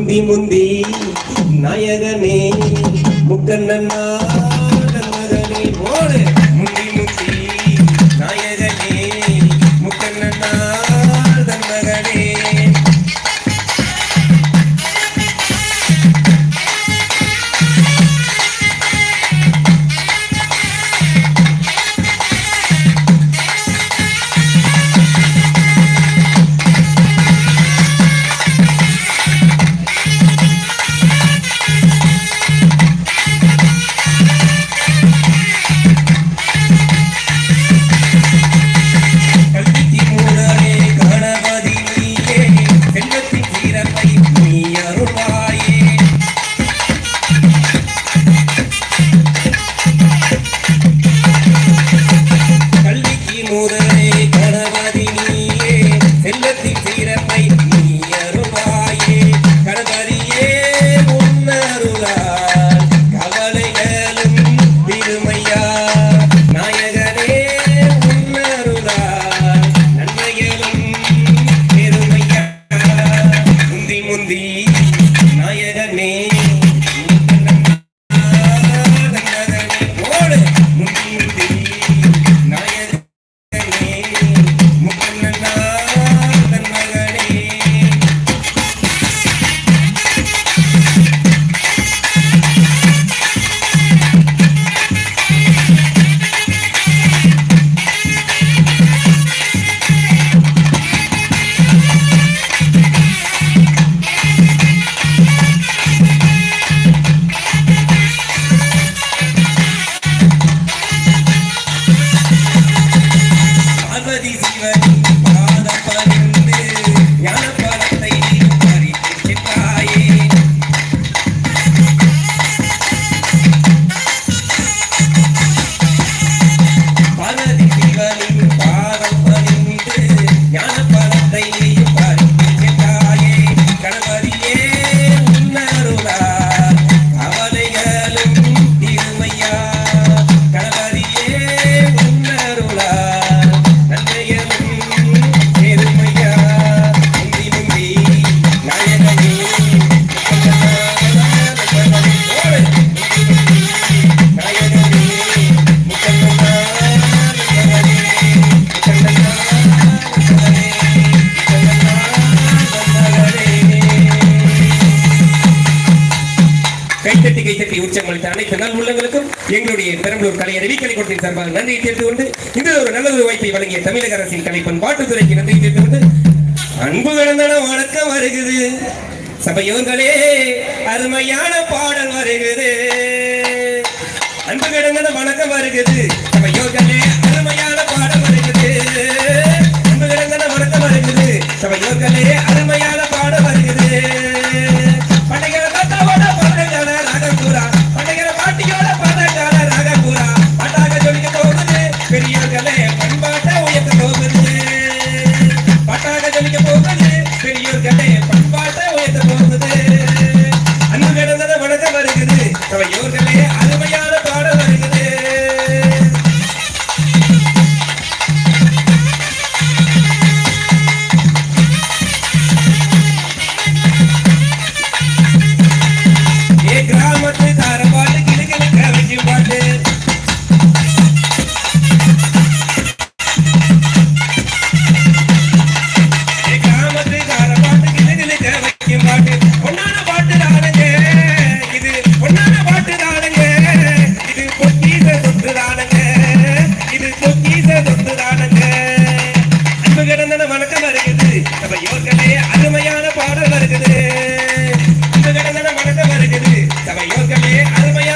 முந்தி முந்தி நாயகனே முக்கண்ணா மகனே போடு. நாயகனே கைத்தட்டி கைத்தட்டி உற்சவமளித்த அனைத்து நல் உள்ளங்களுக்கும் எங்களுடைய பெரம்பலூர் கலை அறிவிக்கலை கொடுத்தின் சார்பாக நன்றி தெரிந்து கொண்டு இந்த ஒரு நல்ல ஒரு வாய்ப்பை வழங்கிய தமிழக அரசின் கலைப்பன் பண்பாட்டுத்துறைக்கு நன்றி தெரிந்து கொண்டு அன்பு கிடந்தன வணக்கம் வருகிறது சபையோர்களே அருமையான பாடல் வருகிறது அன்பு கிடந்தன வணக்கம் வருகிறது சபையோர்களே அருமையான பாடல் வருகிறது அன்பு கிடந்தன வணக்கம் வருகிறது சபையோர்களே சபையோர்களே அருமையா